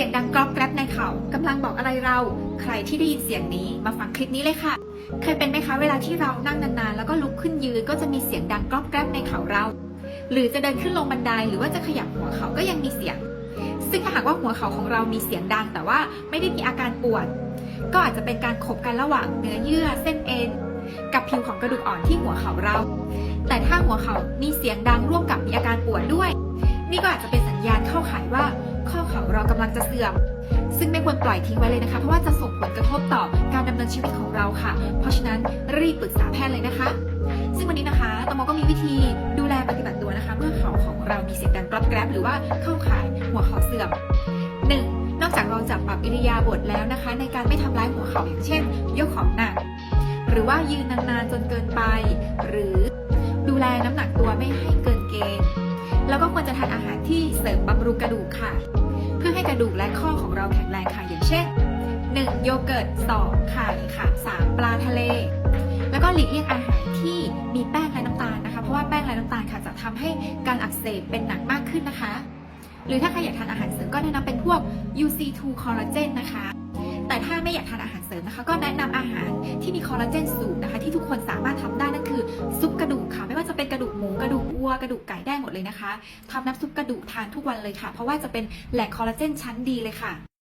สียงดังกรอบแกรบในเขากำลังบอกอะไรเรา ใครที่ได้ยินเสียงนี้มาฟังคลิปนี้เลยค่ะ เคยเป็นไหมคะเวลาที่เรานั่งนานๆ แล้วก็ลุกขึ้นยืนก็จะมีเสียงดังกรอบแกรบในเขาเรา หรือจะเดินขึ้นลงบันไดหรือว่าจะขยับหัวเขาก็ยังมีเสียง ซึ่งถ้าหากว่าหัวเขาของเรามีเสียงดัง แต่ว่าไม่ได้มีอาการปวด ก็อาจจะเป็นการขบกันระหว่างเนื้อเยื่อเส้นเอ็นกับผิวของกระดูกอ่อนที่หัวเขาเรา แต่ถ้าหัวเขามีเสียงดังร่วมกับมีอาการปวดด้วย นี่ก็อาจจะเป็นสัญญาณเข้าข่ายว่า เข่าเราลังจะเสื่อม ซึ่งไม่ควรปล่อยทิ้งไว้เลยนะคะ เพราะว่าจะส่งผลกระทบต่อการดำเนินชีวิตของเราค่ะ เพราะฉะนั้นรีบปรึกษาแพทย์เลยนะคะ ซึ่งวันนี้นะคะตมก็มีวิธีดูแลปฏิบัติตัวนะคะ เมื่อเข่าของเรามีเสียงดังกรอบแกรบหรือว่าเข้าข่ายหัวเข่าเสื่อม 1. นอกจากเราจะปรับอิริยาบถแล้วนะคะ ในการไม่ทำร้ายหัวเข่าอย่างเช่น ยกของหนักหรือว่ายืนนานๆจนเกินไป หรือดูแลน้ำหนักตัวไม่ให้เกินเกณฑ์แล้วก็ควรจะทานอาหารที่เสริมบำรุงกระดูกค่ะ ระดูกและข้อของเราแข็งแรงค่ะ อย่างเช่น 1. โยเกิร์ต 2. ไข่ค่ะ 3. ปลาทะเล แล้วก็หลีกเลี่ยงอาหารที่มีแป้งและน้ำตาลนะคะ เพราะว่าแป้งและน้ำตาลค่ะจะทำให้การอักเสบเป็นหนักมากขึ้นนะคะ หรือถ้าใครอยากทานอาหารเสริมก็แนะนำเป็นพวก UC2 คอลลาเจนนะคะ แต่ถ้าไม่อยากทานอาหารเสริมนะคะ ก็แนะนำอาหารที่มีคอลลาเจนสูงนะคะ ที่ทุกคนสามารถทำได้นั่น ระดูกระดูกไก่ได้หมดเลยนะคะทำน้ำซุปกระดูกทานทุกวันเลยค่ะ เพราะว่าจะเป็นแหล่งคอลลาเจนชั้นดีเลยค่ะ